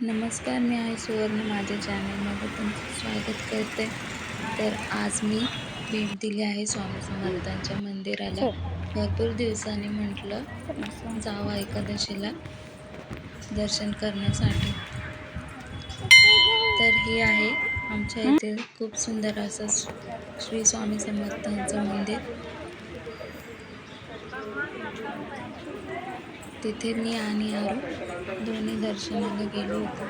नमस्कार मी आहे सुवर्ण माझ्या चॅनलमध्ये तुमचं स्वागत करते. तर आज मी भेट दिली आहे स्वामी समर्थांच्या मंदिराला. भरपूर दिवसांनी म्हटलं जावं एकादशीला दर्शन करण्यासाठी. तर हे आहे आमच्या इथे खूप सुंदर असं श्री स्वामी समर्थांचं मंदिर. तिथे मी आणि आरू दर्शनाला गेलो होतो.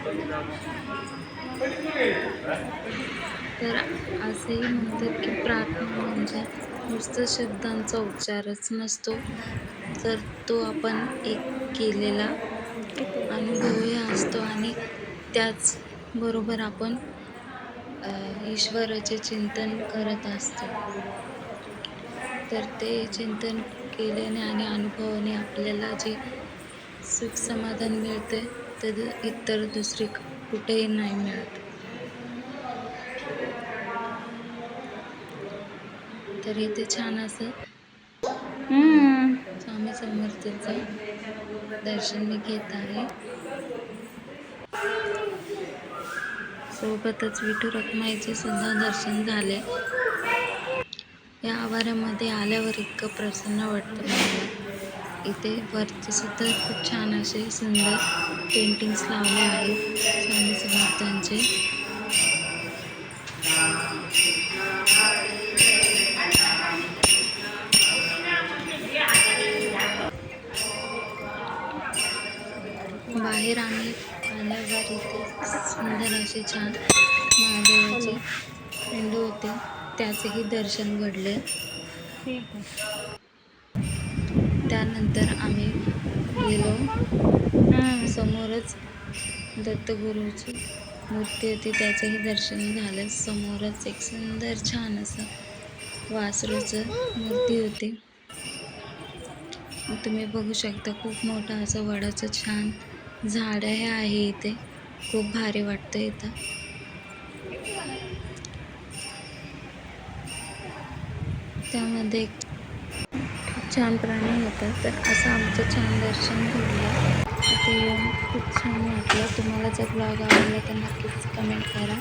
तर असेही म्हणतात की प्रार्थना म्हणजे नुसतं शब्दांचा उच्चारच नसतो. तर तो आपण एक केलेला अनुभवही असतो आणि त्याचबरोबर आपण ईश्वराचे चिंतन करत असतो. तर ते चिंतन केल्याने आणि अनुभवाने आपल्याला जे सुख समाधान मिळते ते इतर दुसरी कुठेही नाही मिळत. तर इथे छान असं स्वामी समर्थाचं दर्शन मी घेत आहे. सोबतच विठू रखमाईचे सुद्धा दर्शन झाले. या आवारामध्ये आल्यावर इतकं प्रसन्न वाटतं मला. इथे वरती सुद्धा खूप छान असे सुंदर पेंटिंग्स लावले आहेत स्वामी समर्थांचे. बाहेर आम्ही आल्यावर इथे सुंदर असे छान महादेवाचे पिंड होते. त्याचेही दर्शन घडले. त्यानंतर आम्ही गेलो. समोरच दत्तगुरूची मूर्ती होती. त्याचंही दर्शन झालं. समोरच एक सुंदर छान असं वासरूचं मूर्ती होती. तुम्ही बघू शकता खूप मोठं असं वडाचं छान झाड हे आहे इथे. खूप भारी वाटतं इथं. त्यामध्ये खूप छान प्राणी होता तर असं आमचं छान दर्शन घडलं. तिथे येऊन खूप छान वाटलं. तुम्हाला जर ब्लॉग आवडला तर नक्कीच कमेंट करा.